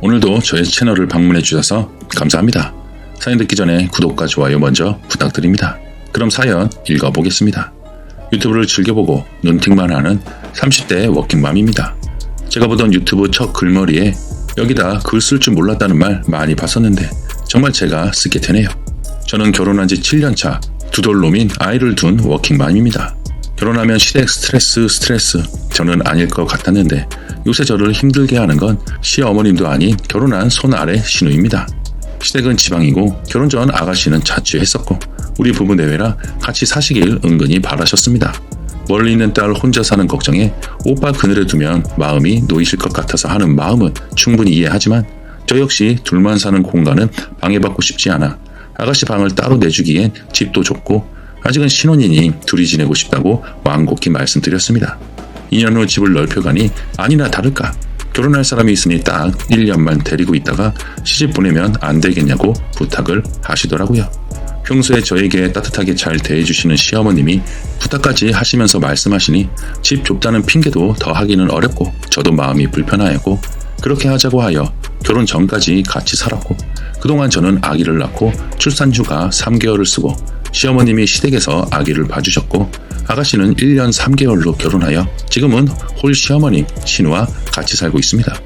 오늘도 저의 채널을 방문해 주셔서 감사합니다. 사연 듣기 전에 구독과 좋아요 먼저 부탁드립니다. 그럼 사연 읽어보겠습니다. 유튜브를 즐겨보고 눈팅만 하는 30대 워킹맘입니다. 제가 보던 유튜브 첫 글머리에 여기다 글 쓸 줄 몰랐다는 말 많이 봤었는데 정말 제가 쓰게 되네요. 저는 결혼한 지 7년 차 두돌놈인 아이를 둔 워킹맘입니다. 결혼하면 시댁 스트레스 스트레스 저는 아닐 것 같았는데 요새 저를 힘들게 하는 건 시어머님도 아닌 결혼한 손 아래 신우입니다. 시댁은 지방이고 결혼 전 아가씨는 자취했었고 우리 부부 내외라 같이 사시길 은근히 바라셨습니다. 멀리 있는 딸 혼자 사는 걱정에 오빠 그늘에 두면 마음이 놓이실 것 같아서 하는 마음은 충분히 이해하지만 저 역시 둘만 사는 공간은 방해받고 싶지 않아 아가씨 방을 따로 내주기엔 집도 좁고 아직은 신혼이니 둘이 지내고 싶다고 완곡히 말씀드렸습니다. 2년 후 집을 넓혀가니 아니나 다를까 결혼할 사람이 있으니 딱 1년만 데리고 있다가 시집 보내면 안 되겠냐고 부탁을 하시더라고요. 평소에 저에게 따뜻하게 잘 대해주시는 시어머님이 부탁까지 하시면서 말씀하시니 집 좁다는 핑계도 더 하기는 어렵고 저도 마음이 불편하였고 그렇게 하자고 하여 결혼 전까지 같이 살았고 그동안 저는 아기를 낳고 출산휴가 3개월을 쓰고 시어머님이 시댁에서 아기를 봐주셨고 아가씨는 1년 3개월로 결혼하여 지금은 홀 시어머님 신우와 같이 살고 있습니다.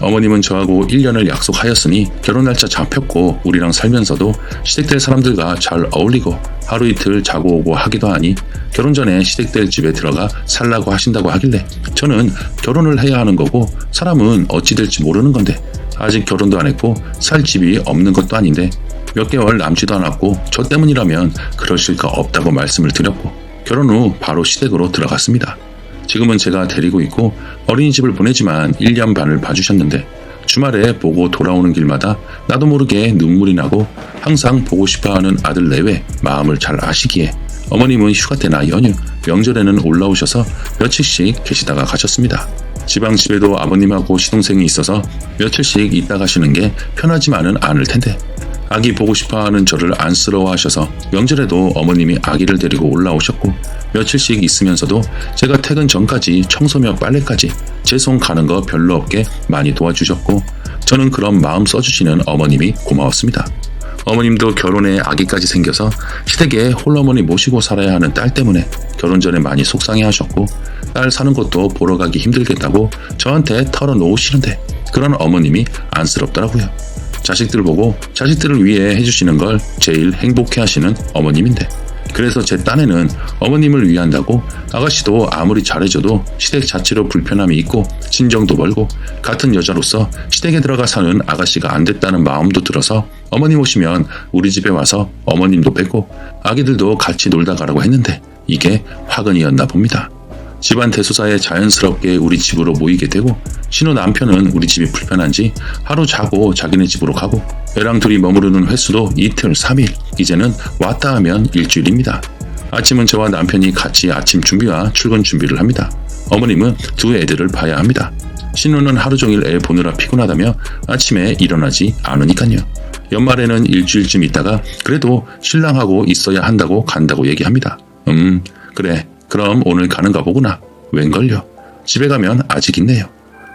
어머님은 저하고 1년을 약속하였으니 결혼 날짜 잡혔고 우리랑 살면서도 시댁들 사람들과 잘 어울리고 하루 이틀 자고 오고 하기도 하니 결혼 전에 시댁들 집에 들어가 살라고 하신다고 하길래 저는 결혼을 해야 하는 거고 사람은 어찌 될지 모르는 건데 아직 결혼도 안 했고 살 집이 없는 것도 아닌데 몇 개월 남지도 않았고 저 때문이라면 그러실 거 없다고 말씀을 드렸고 결혼 후 바로 시댁으로 들어갔습니다. 지금은 제가 데리고 있고 어린이집을 보내지만 1년 반을 봐주셨는데 주말에 보고 돌아오는 길마다 나도 모르게 눈물이 나고 항상 보고 싶어하는 아들 내외 마음을 잘 아시기에 어머님은 휴가 때나 연휴, 명절에는 올라오셔서 며칠씩 계시다가 가셨습니다. 지방 집에도 아버님하고 시동생이 있어서 며칠씩 있다 가시는 게 편하지만은 않을 텐데 아기 보고 싶어하는 저를 안쓰러워하셔서 명절에도 어머님이 아기를 데리고 올라오셨고 며칠씩 있으면서도 제가 퇴근 전까지 청소며 빨래까지 제 손 가는 거 별로 없게 많이 도와주셨고 저는 그런 마음 써주시는 어머님이 고마웠습니다. 어머님도 결혼에 아기까지 생겨서 시댁에 홀어머니 모시고 살아야 하는 딸 때문에 결혼 전에 많이 속상해 하셨고 딸 사는 것도 보러 가기 힘들겠다고 저한테 털어놓으시는데 그런 어머님이 안쓰럽더라고요. 자식들 보고 자식들을 위해 해주시는 걸 제일 행복해 하시는 어머님인데 그래서 제 딴에는 어머님을 위한다고 아가씨도 아무리 잘해줘도 시댁 자체로 불편함이 있고 친정도 멀고 같은 여자로서 시댁에 들어가 사는 아가씨가 안 됐다는 마음도 들어서 어머님 오시면 우리 집에 와서 어머님도 뵙고 아기들도 같이 놀다 가라고 했는데 이게 화근이었나 봅니다. 집안 대소사에 자연스럽게 우리 집으로 모이게 되고 신우 남편은 우리 집이 불편한지 하루 자고 자기네 집으로 가고 애랑 둘이 머무르는 횟수도 이틀, 3일, 이제는 왔다 하면 일주일입니다. 아침은 저와 남편이 같이 아침 준비와 출근 준비를 합니다. 어머님은 두 애들을 봐야 합니다. 신우는 하루 종일 애 보느라 피곤하다며 아침에 일어나지 않으니까요. 연말에는 일주일쯤 있다가 그래도 신랑하고 있어야 한다고 간다고 얘기합니다. 음, 그래. 그럼 오늘 가는가 보구나. 웬걸요? 집에 가면 아직 있네요.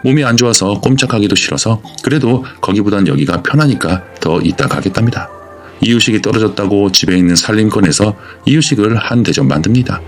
몸이 안 좋아서 꼼짝하기도 싫어서 그래도 거기보단 여기가 편하니까 더 있다 가겠답니다. 이유식이 떨어졌다고 집에 있는 살림권에서 이유식을 한 대접 만듭니다.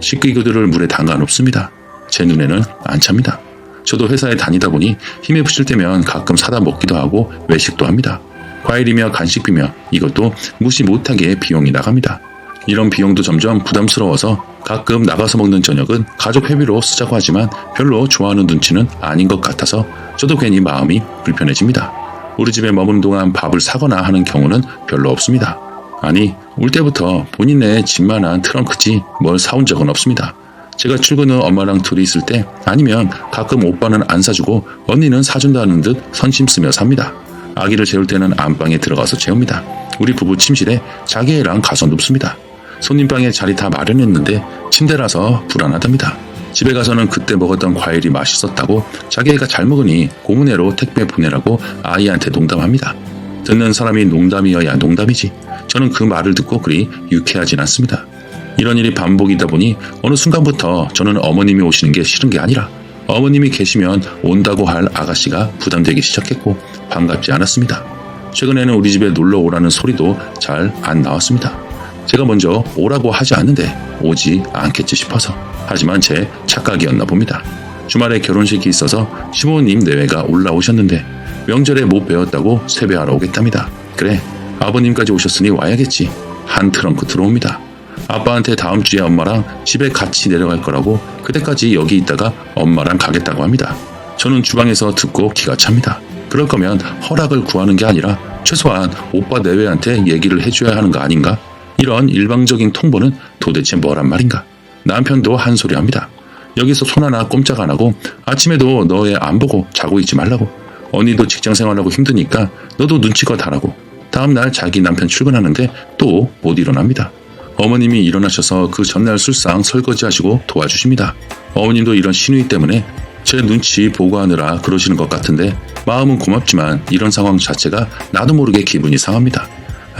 식기구들을 물에 담가 놓습니다. 제 눈에는 안 찹니다. 저도 회사에 다니다 보니 힘에 부실 때면 가끔 사다 먹기도 하고 외식도 합니다. 과일이며 간식비며 이것도 무시 못하게 비용이 나갑니다. 이런 비용도 점점 부담스러워서 가끔 나가서 먹는 저녁은 가족 회비로 쓰자고 하지만 별로 좋아하는 눈치는 아닌 것 같아서 저도 괜히 마음이 불편해집니다. 우리 집에 머무는 동안 밥을 사거나 하는 경우는 별로 없습니다. 아니, 올 때부터 본인의 집만한 트렁크지 뭘 사온 적은 없습니다. 제가 출근 후 엄마랑 둘이 있을 때 아니면 가끔 오빠는 안 사주고 언니는 사준다는 듯 선심 쓰며 삽니다. 아기를 재울 때는 안방에 들어가서 재웁니다. 우리 부부 침실에 자기 애랑 가서 눕습니다. 손님방에 자리 다 마련했는데 침대라서 불안하답니다. 집에 가서는 그때 먹었던 과일이 맛있었다고 자기 애가 잘 먹으니 고문회로 택배 보내라고 아이한테 농담합니다. 듣는 사람이 농담이어야 농담이지. 저는 그 말을 듣고 그리 유쾌하진 않습니다. 이런 일이 반복이다 보니 어느 순간부터 저는 어머님이 오시는 게 싫은 게 아니라 어머님이 계시면 온다고 할 아가씨가 부담되기 시작했고 반갑지 않았습니다. 최근에는 우리 집에 놀러 오라는 소리도 잘 안 나왔습니다. 제가 먼저 오라고 하지 않는데 오지 않겠지 싶어서 하지만 제 착각이었나 봅니다. 주말에 결혼식이 있어서 시부모님 내외가 올라오셨는데 명절에 못 배웠다고 세배하러 오겠답니다. 그래 아버님까지 오셨으니 와야겠지. 한 트렁크 들어옵니다. 아빠한테 다음 주에 엄마랑 집에 같이 내려갈 거라고 그때까지 여기 있다가 엄마랑 가겠다고 합니다. 저는 주방에서 듣고 기가 찹니다. 그럴 거면 허락을 구하는 게 아니라 최소한 오빠 내외한테 얘기를 해줘야 하는 거 아닌가? 이런 일방적인 통보는 도대체 뭐란 말인가? 남편도 한 소리 합니다. 여기서 손 하나 꼼짝 안 하고 아침에도 너애안 보고 자고 있지 말라고. 언니도 직장 생활하고 힘드니까 너도 눈치껏 하라고. 다음날 자기 남편 출근하는데 또 못 일어납니다. 어머님이 일어나셔서 그 전날 술상 설거지 하시고 도와주십니다. 어머님도 이런 신우이 때문에 제 눈치 보고하느라 그러시는 것 같은데 마음은 고맙지만 이런 상황 자체가 나도 모르게 기분이 상합니다.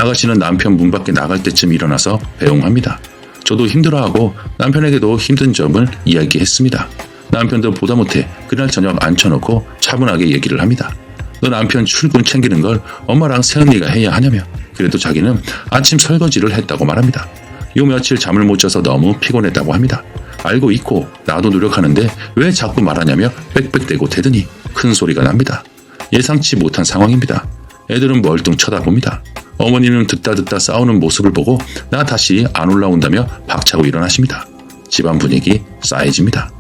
아가씨는 남편 문 밖에 나갈 때쯤 일어나서 배웅합니다. 저도 힘들어하고 남편에게도 힘든 점을 이야기했습니다. 남편도 보다 못해 그날 저녁 앉혀놓고 차분하게 얘기를 합니다. 너 남편 출근 챙기는 걸 엄마랑 새언니가 해야 하냐며 그래도 자기는 아침 설거지를 했다고 말합니다. 요 며칠 잠을 못 자서 너무 피곤했다고 합니다. 알고 있고 나도 노력하는데 왜 자꾸 말하냐며 빽빽대고 대더니 큰 소리가 납니다. 예상치 못한 상황입니다. 애들은 멀뚱 쳐다봅니다. 어머니는 듣다 듣다 싸우는 모습을 보고 나 다시 안 올라온다며 박차고 일어나십니다. 집안 분위기 싸해집니다.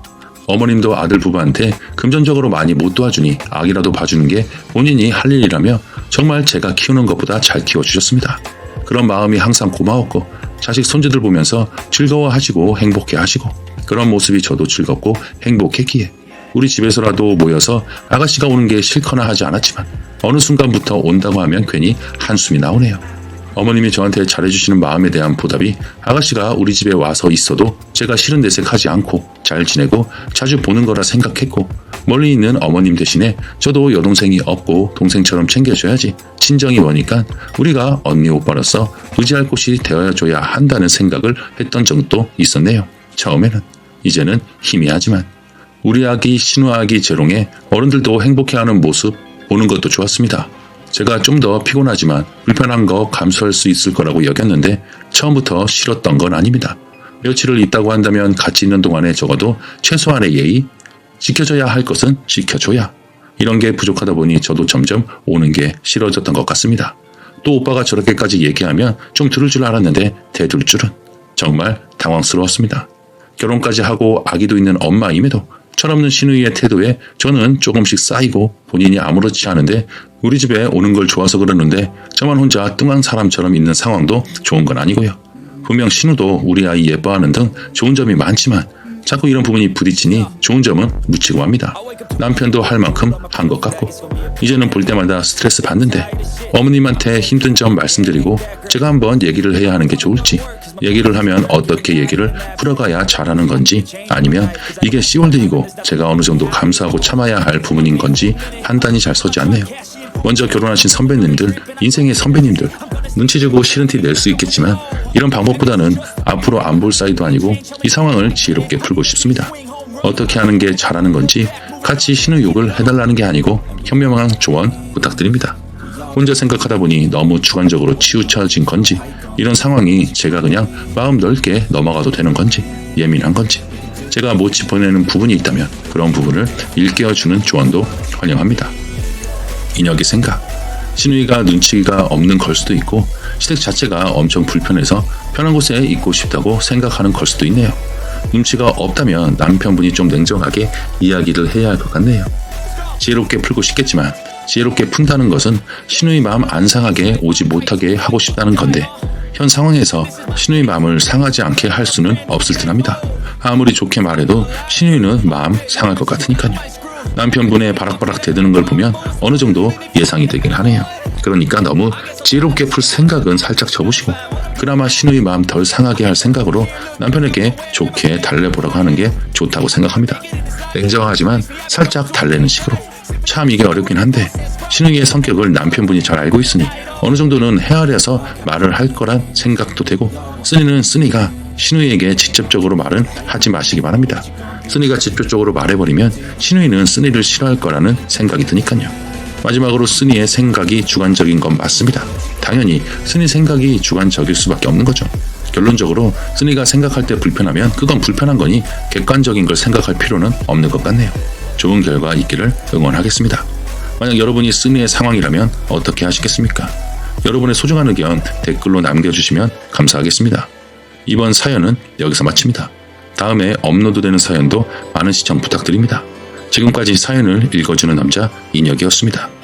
어머님도 아들 부부한테 금전적으로 많이 못 도와주니 아기라도 봐주는 게 본인이 할 일이라며 정말 제가 키우는 것보다 잘 키워주셨습니다. 그런 마음이 항상 고마웠고 자식 손주들 보면서 즐거워하시고 행복해하시고 그런 모습이 저도 즐겁고 행복했기에 우리 집에서라도 모여서 아가씨가 오는 게 싫거나 하지 않았지만 어느 순간부터 온다고 하면 괜히 한숨이 나오네요. 어머님이 저한테 잘해주시는 마음에 대한 보답이 아가씨가 우리 집에 와서 있어도 제가 싫은 내색하지 않고 잘 지내고 자주 보는 거라 생각했고 멀리 있는 어머님 대신에 저도 여동생이 없고 동생처럼 챙겨줘야지 친정이 머니까 우리가 언니 오빠로서 의지할 곳이 되어줘야 한다는 생각을 했던 적도 있었네요. 처음에는 이제는 희미하지만 우리 아기 신우 아기 재롱에 어른들도 행복해하는 모습 보는 것도 좋았습니다. 제가 좀 더 피곤하지만 불편한 거 감수할 수 있을 거라고 여겼는데 처음부터 싫었던 건 아닙니다. 며칠을 있다고 한다면 같이 있는 동안에 적어도 최소한의 예의, 지켜줘야 할 것은 지켜줘야. 이런 게 부족하다 보니 저도 점점 오는 게 싫어졌던 것 같습니다. 또 오빠가 저렇게까지 얘기하면 좀 들을 줄 알았는데 대들 줄은 정말 당황스러웠습니다. 결혼까지 하고 아기도 있는 엄마임에도 철없는 신우이의 태도에 저는 조금씩 쌓이고 본인이 아무렇지 않은데 우리 집에 오는 걸 좋아서 그러는데 저만 혼자 뚱한 사람처럼 있는 상황도 좋은 건 아니고요. 분명 신우도 우리 아이 예뻐하는 등 좋은 점이 많지만 자꾸 이런 부분이 부딪히니 좋은 점은 묻히고 합니다. 남편도 할 만큼 한 것 같고 이제는 볼 때마다 스트레스 받는데 어머님한테 힘든 점 말씀드리고 제가 한번 얘기를 해야 하는 게 좋을지 얘기를 하면 어떻게 얘기를 풀어가야 잘하는 건지 아니면 이게 씨월드이고 제가 어느 정도 감수하고 참아야 할 부분인 건지 판단이 잘 서지 않네요. 먼저 결혼하신 선배님들, 인생의 선배님들, 눈치 주고 싫은 티 낼 수 있겠지만 이런 방법보다는 앞으로 안 볼 사이도 아니고 이 상황을 지혜롭게 풀고 싶습니다. 어떻게 하는 게 잘하는 건지 같이 신우욕을 해달라는 게 아니고 현명한 조언 부탁드립니다. 혼자 생각하다 보니 너무 주관적으로 치우쳐진 건지 이런 상황이 제가 그냥 마음 넓게 넘어가도 되는 건지 예민한 건지 제가 못 짚어내는 부분이 있다면 그런 부분을 일깨워주는 조언도 환영합니다. 인혁의 생각. 신우이가 눈치가 없는 걸 수도 있고 시댁 자체가 엄청 불편해서 편한 곳에 있고 싶다고 생각하는 걸 수도 있네요. 눈치가 없다면 남편분이 좀 냉정하게 이야기를 해야 할 것 같네요. 지혜롭게 풀고 싶겠지만 지혜롭게 푼다는 것은 신우이 마음 안 상하게 오지 못하게 하고 싶다는 건데 현 상황에서 신우이 마음을 상하지 않게 할 수는 없을 듯 합니다. 아무리 좋게 말해도 신우이는 마음 상할 것 같으니까요. 남편분의 바락바락 대드는 걸 보면 어느 정도 예상이 되긴 하네요. 그러니까 너무 지혜롭게 풀 생각은 살짝 접으시고 그나마 신우이 마음 덜 상하게 할 생각으로 남편에게 좋게 달래보라고 하는 게 좋다고 생각합니다. 냉정하지만 살짝 달래는 식으로 참 이게 어렵긴 한데 신우이의 성격을 남편분이 잘 알고 있으니 어느 정도는 헤아려서 말을 할 거란 생각도 되고 쓰니는 쓰니가 신우이에게 직접적으로 말은 하지 마시기 바랍니다. 쓰니가 직접적으로 말해버리면 신우이는 쓰니를 싫어할 거라는 생각이 드니까요. 마지막으로 쓰니의 생각이 주관적인 건 맞습니다. 당연히 쓰니 생각이 주관적일 수밖에 없는 거죠. 결론적으로 쓰니가 생각할 때 불편하면 그건 불편한 거니 객관적인 걸 생각할 필요는 없는 것 같네요. 좋은 결과 있기를 응원하겠습니다. 만약 여러분이 쓰니의 상황이라면 어떻게 하시겠습니까? 여러분의 소중한 의견 댓글로 남겨주시면 감사하겠습니다. 이번 사연은 여기서 마칩니다. 다음에 업로드되는 사연도 많은 시청 부탁드립니다. 지금까지 사연을 읽어주는 남자 인혁이었습니다.